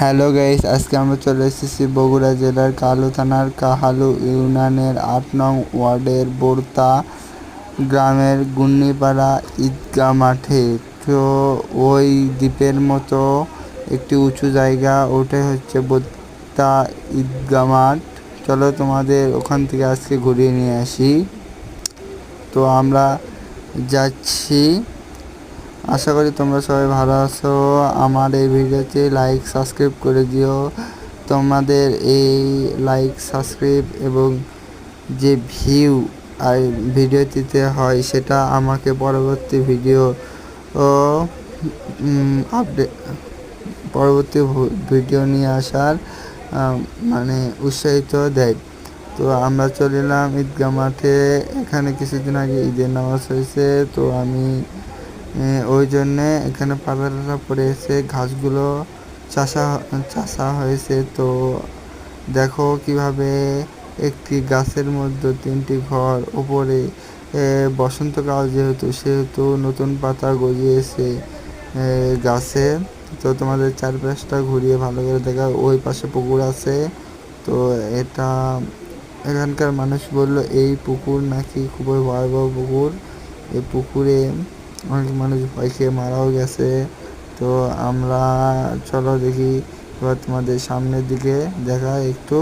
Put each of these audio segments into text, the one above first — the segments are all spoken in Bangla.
হ্যালো গাইস, আজকে আমরা চলে এসেছি বগুড়া জেলার কালু থানার কাহালু ইউনিয়নের আট নং ওয়ার্ডের বোরতা গ্রামের গুন্নিপাড়া ঈদগাহ মাঠে। তো ওই দ্বীপের মতো একটি উঁচু জায়গা, ওটাই হচ্ছে বোরতা ঈদগাহ মাঠ। চলো তোমাদের ওখান থেকে আজকে ঘুরিয়ে নিয়ে আসি। তো আমরা যাচ্ছি। আশা করি তোমরা সবাই ভালো আছো। আমার এই ভিডিওতে লাইক সাবস্ক্রাইব করে দিও। তোমাদের এই লাইক সাবস্ক্রাইব এবং যে ভিউ আর ভিডিওটিতে হয় সেটা আমাকে পরবর্তী ভিডিও আপডেট পরবর্তী ভিডিও নিয়ে আসার মানে উৎসাহিত দেয়। তো আমরা চলে এলাম ঈদগাহ মাঠে। এখানে কিছুদিন আগে ঈদের নামাজ হয়েছে। তো আমি ওই জন্যে এখানে পাতা পড়ে এসে ঘাসগুলো চাষা চাষা হয়েছে। তো দেখো কীভাবে একটি গাছের মধ্যে তিনটি ঘর, উপরে বসন্তকাল যেহেতু, সেহেতু নতুন পাতা গজিয়েছে গাছে। তো তোমাদের চারপাশটা ঘুরিয়ে ভালো করে দেখা ওই পাশে পুকুর আছে। তো এটা এখানকার মানুষ বলল, এই পুকুর নাকি খুবই ভয়াবহ পুকুর। এই পুকুরে অনেক মানুষ ভয় খেয়ে মারাও গেছে। তো আমরা চলো দেখি, এবার তোমাদের সামনের দিকে দেখা একটু।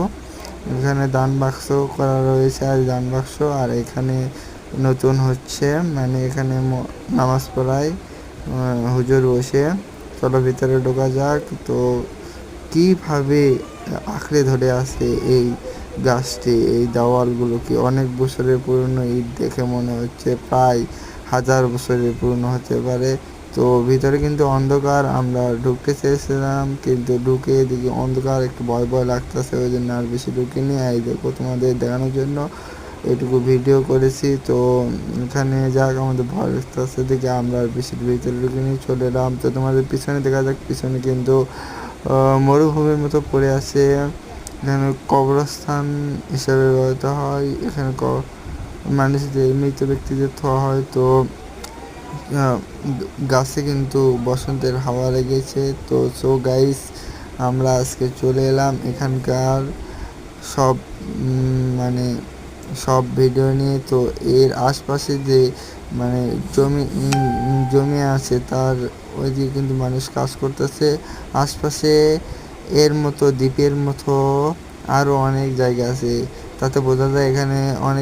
এখানে দান বাক্স করা রয়েছে, আর দান বাক্স, আর এখানে নতুন হচ্ছে মানে এখানে নামাজ পড়ায় হুজুর বসে। চলো ভিতরে ঢোকা যাক। তো কীভাবে আঁকড়ে ধরে আছে এই গাছটি, এই দেওয়ালগুলো কি অনেক বছরের পুরনো ইট দেখে মনে হচ্ছে, প্রায় হাজার বছরের পুরনো হতে পারে। তো ভিতরে কিন্তু অন্ধকার, আমরা ঢুকতে চেয়েছিলাম, কিন্তু ঢুকে দেখি অন্ধকার, একটু ভয় ভয় লাগতেছে ওই জন্য আর বেশি ঢুকিনি। এই দেখো, তোমাদের দেখানোর জন্য এটুকু ভিডিও করেছি। তো এখানে যাক, আমাদের ভয় লাগতেছে দেখে আমরা আর বেশি ভিতরে ঢুকিনি, চলে এলাম। তো তোমাদের পিছনে, দেখা যাক, পিছনে কিন্তু মরুভূমির মতো পড়ে আছে। এখানে কবরস্থান হিসাবে ব্যবহৃত হয়। এখানে মানুষদের মৃত ব্যক্তিদের থোয়া হয়, তো গাছে কিন্তু বসন্তের হাওয়া লেগেছে। তো সো গাইস আমরা আজকে চলে এলাম এখানকার সব মানে সব ভিডিও নিয়ে। তো, এর আশপাশে যে মানে জমি জমি আছে, তার ওই দিকে কিন্তু মানুষ কাজ করতেছে। আশপাশে এর মতো, দ্বীপের মতো আরও অনেক জায়গা আছে। তাতে বোঝা যায় এখানে অনেক